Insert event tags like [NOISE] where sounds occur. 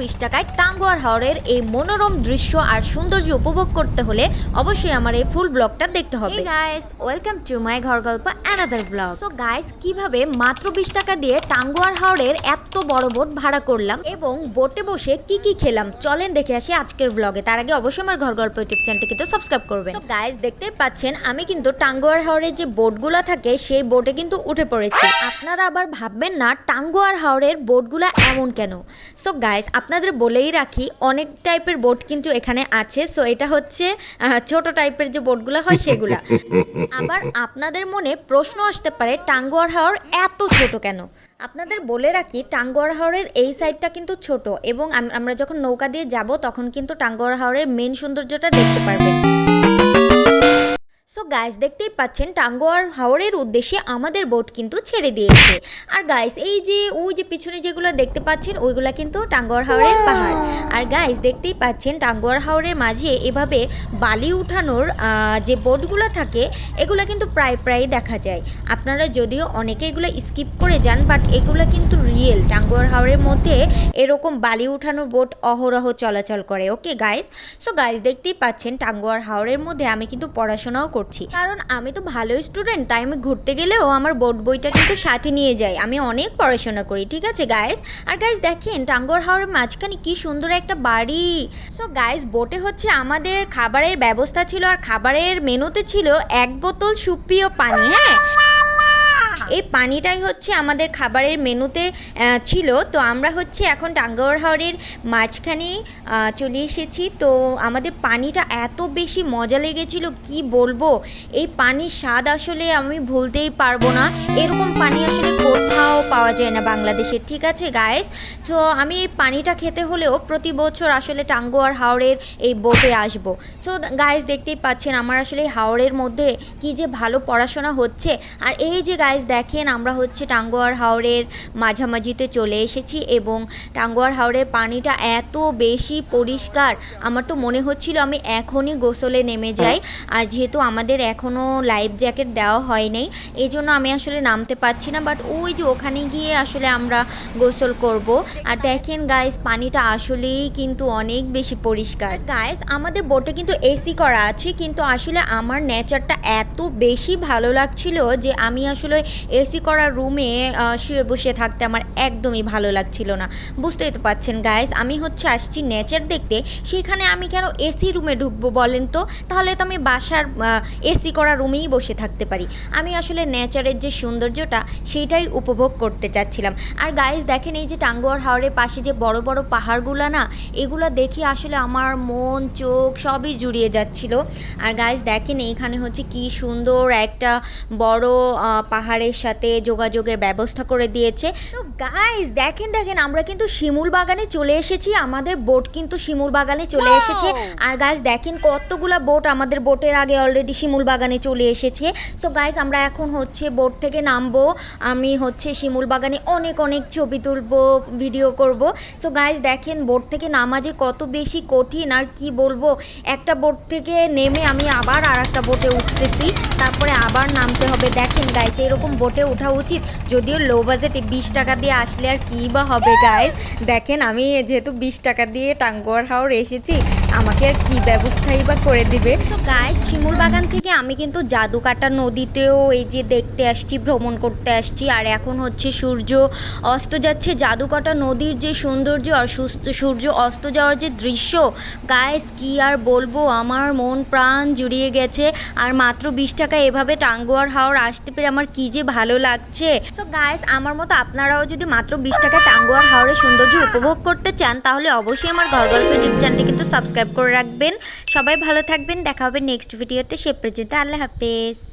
বিশ টাকায় টাঙ্গুয়ার হাওড়ের এই মনোরম দৃশ্য আর সৌন্দর্য উপভোগ করতে হলে অবশ্যই আমার এই ফুল ব্লগটা দেখতে হবে। গাইস ওয়েলকাম টু মাই ঘর গল্প অ্যানাদার ব্লগ সো গাইস কীভাবে মাত্র বিশ টাকা দিয়ে টাঙ্গুয়ার হাওড়ের এত বড় বোট ভাড়া করলাম এবং বোটে বসে কি কি খেলাম চলেন দেখে আসি আজকের ব্লগে তার আগে অবশ্যই আমার ঘর গল্প ইউটিউব চ্যানেলটি কিন্তু সাবস্ক্রাইব করবেন। তো গাইস দেখতেই পাচ্ছেন আমি কিন্তু টাঙ্গুয়ার হাওড়ের যে বোটগুলো থাকে সেই বোটে কিন্তু উঠে পড়েছি। আপনারা আবার ভাববেন না টাঙ্গুয়ার হাওড়ের বোটগুলো এমন কেন? সো গাইস আপনাদের বলেই রাখি অনেক টাইপের বোট কিন্তু এখানে আছে। সো এটা হচ্ছে ছোট টাইপের যে বোটগুলো হয় সেগুলা। [LAUGHS] আবার আপনাদের মনে প্রশ্ন আসতে পারে টাঙ্গুয়ার হাওর এত ছোট কেন? আপনাদের বলে রাখি টাঙ্গুয়ার হাওরের এই সাইডটা কিন্তু ছোট এবং আমরা যখন নৌকা দিয়ে যাব তখন কিন্তু টাঙ্গুয়ার হাওরের মেন সৌন্দর্যটা দেখতে পারবেন। সো গাইস দেখতেই পাচ্ছেন টাঙ্গোয়ার হাওড়ের উদ্দেশ্যে আমাদের বোট কিন্তু ছেড়ে দিয়েছে। আর গাইস এই যে, ওই যে পিছনে যেগুলো দেখতে পাচ্ছেন, ওইগুলা কিন্তু টাঙ্গোয়ার হাওড়ের পাহাড়। আর গাইস দেখতেই পাচ্ছেন টাঙ্গুয়ার হাওড়ের মাঝে এভাবে বালি উঠানোর যে বোটগুলো থাকে, এগুলো কিন্তু প্রায় প্রায় দেখা যায়। আপনারা যদিও অনেকে এগুলো স্কিপ করে যান বাট এগুলো কিন্তু রিয়েল টাঙ্গুয়ার হাওড়ের মধ্যে এরকম বালি উঠানোর বোট অহরহ চলাচল করে ওকে গাইস সো গাইস দেখতেই পাচ্ছেন টাঙ্গুয়ার হাওড়ের মধ্যে আমি কিন্তু পড়াশোনাও করছি। কারণ আমি তো ভালো স্টুডেন্ট তাই আমি ঘুরতে গেলেও আমার বোর্ড বইটা কিন্তু সাথে নিয়ে যাই। আমি অনেক পড়াশোনা করি, ঠিক আছে গাইস আর গাইস দেখেন টাঙ্গুয়ার হাওড়ের মাঝখানে কি সুন্দর একটা বাড়ি। সো গাইস বোটে হচ্ছে আমাদের খাবারের ব্যবস্থা ছিল আর খাবারের মেনুতে ছিল এক বোতল সুপ্রিয় পানি হ্যাঁ? এই পানিটাই হচ্ছে আমাদের খাবারের মেনুতে ছিল। তো আমরা হচ্ছে এখন টাঙ্গাওয়ার হাওড়ের মাঝখানে চলে এসেছি। তো আমাদের পানিটা এত বেশি মজা লেগেছিল, কি বলব? এই পানির স্বাদ আসলে আমি ভুলতেই পারব না। এরকম পানি আসলে কোথাও পাওয়া যায় না বাংলাদেশে, ঠিক আছে গায়েস তো আমি এই পানিটা খেতে হলেও প্রতি বছর আসলে টাঙ্গুয়ার হাওড়ের এই বোটে আসব। সো গায়েস দেখতেই পাচ্ছেন আমার আসলে হাওড়ের মধ্যে কি যে ভালো পড়াশোনা হচ্ছে। আর এই যে গাইস দেখেন, আমরা হচ্ছে টাঙ্গুয়ার হাওড়ের মাঝামাঝিতে চলে এসেছি এবং টাঙ্গুয়ার হাওড়ের পানিটা এত বেশি পরিষ্কার, আমার তো মনে হচ্ছিল আমি এখনই গোসলে নেমে যাই। আর যেহেতু আমাদের এখনও লাইফ জ্যাকেট দেওয়া হয়নি এই জন্য আমি আসলে নামতে পারছি না বাট ওই যে ওখানে গিয়ে আসলে আমরা গোসল করব। আর দেখেন গাইস পানিটা আসলেই কিন্তু অনেক বেশি পরিষ্কার। গাইস আমাদের বোটে কিন্তু এসি করা আছে, কিন্তু আসলে আমার নেচারটা এত বেশি ভালো লাগছিল যে আমি আসলে এসি করা রুমে শুয়ে বসে থাকতে আমার একদমই ভালো লাগছিল না। বুঝতেই তো পাচ্ছেন গাইস আমি হচ্ছে আসছি নেচার দেখতে। সেখানে আমি কেন এসি রুমে ঢুকবো বলেন তো? তাহলে তো আমি বাসার এসি করা রুমেই বসে থাকতে পারি। আমি আসলে নেচারের যে সৌন্দর্যটা সেইটাই উপভোগ করতে চাচ্ছিলাম। আর গাইস দেখেন এই যে টাঙ্গুয়ার হাওড়ের পাশে যে বড় বড় পাহাড়গুলো না এগুলো দেখে আসলে আমার মন চোখ সবই জুড়িয়ে যাচ্ছিল। আর গাইস দেখেন এইখানে হচ্ছে কি সুন্দর একটা বড় আহ, পাহাড়ের সাথে যোগাযোগের ব্যবস্থা করে দিয়েছে। তো গাইস দেখেন দেখেন আমরা কিন্তু শিমুল বাগানে চলে এসেছি। আমাদের বোট কিন্তু শিমুল বাগানে চলে এসেছে। আর গাইস দেখেন কতগুলা বোট আমাদের বোটের আগে অলরেডি শিমুল বাগানে চলে এসেছে। সো গাইস আমরা এখন হচ্ছে বোট থেকে নামবো। আমি হচ্ছে শিমুল বাগানে অনেক অনেক ছবি তুলবো ভিডিও করব। সো গাইস দেখেন বোট থেকে নামা যে কত বেশি কঠিন আর কি বলব? একটা বোট থেকে নেমে আমি আবার আর একটা বোটে উঠতেছি। তারপরে আবার নামতে হবে। দেখেন গাইস এরকম বোটে ওঠা উচিত। যদিও লো বাজেটে বিশ টাকা দিয়ে আসলে আর কী বা হবে গাইস দেখেন, আমি যেহেতু বিশ টাকা দিয়ে টাঙ্গুয়ার হাওড় এসেছি আমাকে আর কি ব্যবস্থাই বা করে দিবে? গাইস শিমুল বাগান থেকে আমি কিন্তু জাদুকাটা নদীতেও এই যে দেখতে আসছি, ভ্রমণ করতে আসছি। আর এখন হচ্ছে সূর্য অস্ত যাচ্ছে। জাদুকাটা নদীর যে সৌন্দর্য আর সূর্য অস্ত যাওয়ার যে দৃশ্য গায়েস কি আর বলব? আমার মন প্রাণ জুড়িয়ে গেছে। আর মাত্র বিশ টাকা এভাবে টাঙ্গুয়ার হাওড় আসতে পেরে আমার কি যে ভালো লাগছে। তো গায়েস আমার মতো আপনারাও যদি মাত্র বিশ টাকা টাঙ্গুয়ার হাওড়ের সৌন্দর্য উপভোগ করতে চান, তাহলে অবশ্যই আমার ঘর গল্প ইউটিউব চ্যানেলটি কিন্তু সাবস্ক্রাইব করে রাখবেন। সবাই ভালো থাকবেন। দেখা হবে নেক্সট ভিডিওতে সে পর্যন্ত আল্লাহ হাফেজ।